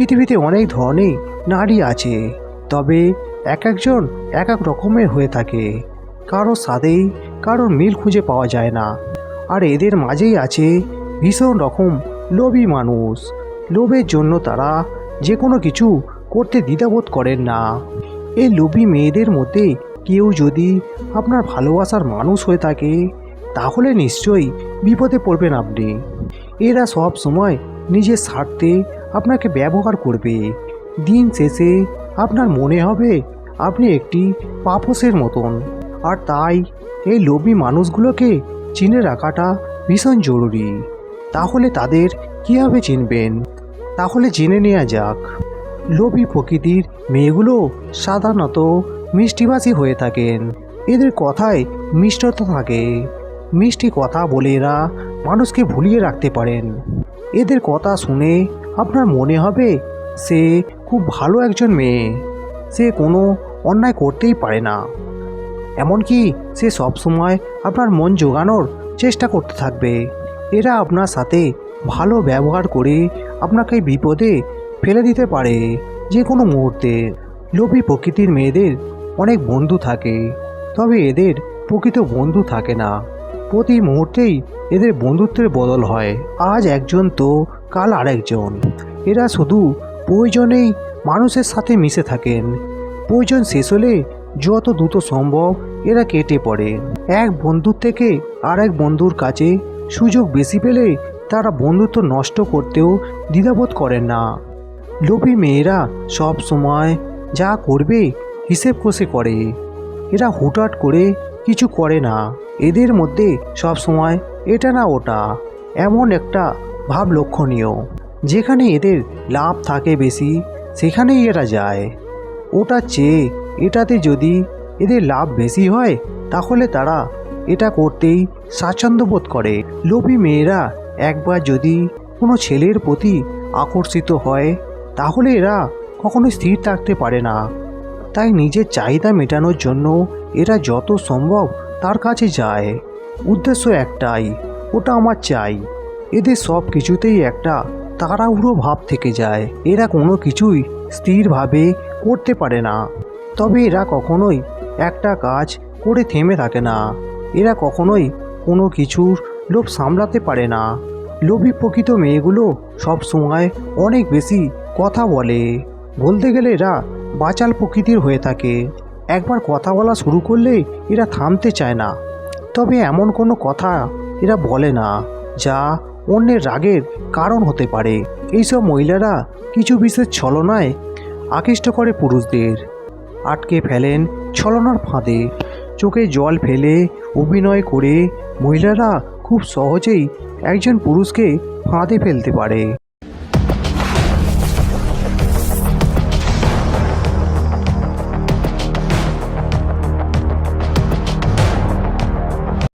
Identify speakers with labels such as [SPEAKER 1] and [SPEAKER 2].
[SPEAKER 1] পৃথিবীতে অনেক ধরনের নারী আছে, তবে এক একজন এক এক রকমের হয়ে থাকে। কারও সাথেই কারোর মিল খুঁজে পাওয়া যায় না। আর এদের মাঝেই আছে ভীষণ রকম লোভী মানুষ। লোভের জন্য তারা যে কোনো কিছু করতে দ্বিধাবোধ করেন না। এই লোভী মেয়েদের মধ্যে কেউ যদি আপনার ভালোবাসার মানুষ হয়ে থাকে, তাহলে নিশ্চয়ই বিপদে পড়বেন আপনি। এরা সব সময় নিজের স্বার্থে আপনাকে ব্যবহার করবে। দিন শেষে আপনার মনে হবে আপনি একটি পাপসের মতন। আর তাই এই লোভী মানুষগুলোকে চিনে রাখাটা ভীষণ জরুরি। তাহলে তাদের কীভাবে চিনবেন? তাহলে জেনে নেওয়া যাক। লোভী প্রকৃতির মেয়েগুলো সাধারণত মিষ্টিভাষী হয়ে থাকেন। এদের কথায় মিষ্টতা থাকে। মিষ্টি কথা বলে এরা মানুষকে ভুলিয়ে রাখতে পারেন। এদের কথা শুনে আপনার মনে হবে সে খুব ভালো একজন মেয়ে। সে কোনো অন্যায় করতেই পারে না। এমনকি সে সবসময় আপনার মন জোগানোর চেষ্টা করতে থাকবে। এরা আপনার সাথে ভালো ব্যবহার করে আপনাকে বিপদে ফেলে দিতে পারে যে কোনো মুহূর্তে। লোভী প্রকৃতির মেয়েদের অনেক বন্ধু থাকে, তবে এদের প্রকৃত বন্ধু থাকে না। প্রতি মুহূর্তেই এদের বন্ধুত্বের বদল হয়। আজ একজন তো কাল আরেকজন। এরা শুধু প্রয়োজনেই মানুষের সাথে মিশে থাকেন। প্রয়োজন শেষ হলে যত দ্রুত সম্ভব এরা কেটে পড়ে। এক বন্ধুর থেকে আর এক বন্ধুর কাছে সুযোগ বেশি পেলে তারা বন্ধুত্ব নষ্ট করতেও দ্বিধাবোধ করেন না। লোভী মেয়েরা সব সময় যা করবে হিসেব কষে করে। এরা হুটহাট করে কিছু করে না। এদের মধ্যে সব সময় এটা না ওটা। এমন একটা ভাব লক্ষণীয়। যেখানে এদের লাভ থাকে বেশি, সেখানেই এরা যায়। ওটা চেয়ে এটাতে যদি এদের লাভ বেশি হয়, তাহলে তারা এটা করতেই স্বাচ্ছন্দ্য বোধ করে। লোভী মেয়েরা একবার যদি কোনো ছেলের প্রতি আকর্ষিত হয়, তাহলে এরা কখনো স্থির থাকতে পারে না। তাই নিজের চাহিদা মেটানোর জন্য এরা যত সম্ভব তার কাছে যায়। উদ্দেশ্য একটাই, ওটা আমার চাই। এদের সব কিছুতেই একটা তাড়াহুড়ো ভাব থেকে যায়। এরা কোনো কিছুই স্থিরভাবে করতে পারে না। তবে এরা কখনোই একটা কাজ করে থেমে থাকে না। এরা কখনোই কোনো কিছুর লোভ সামলাতে পারে না। লোভী প্রকৃত মেয়েগুলো সব সময় অনেক বেশি কথা বলে। বলতে গেলে এরা বাচাল প্রকৃতির হয়ে থাকে। একবার কথা বলা শুরু করলে এরা থামতে চায় না। তবে এমন কোনো কথা এরা বলে না, যা অন্যের রাগের কারণ হতে পারে। এইসব মহিলারা কিছু বিশেষ ছলনায় আকৃষ্ট করে পুরুষদের। আটকে ফেলেন ছলনার ফাঁদে। চোখে জল ফেলে অভিনয় করে মহিলারা খুব সহজেই একজন পুরুষকে ফাঁদে ফেলতে পারে।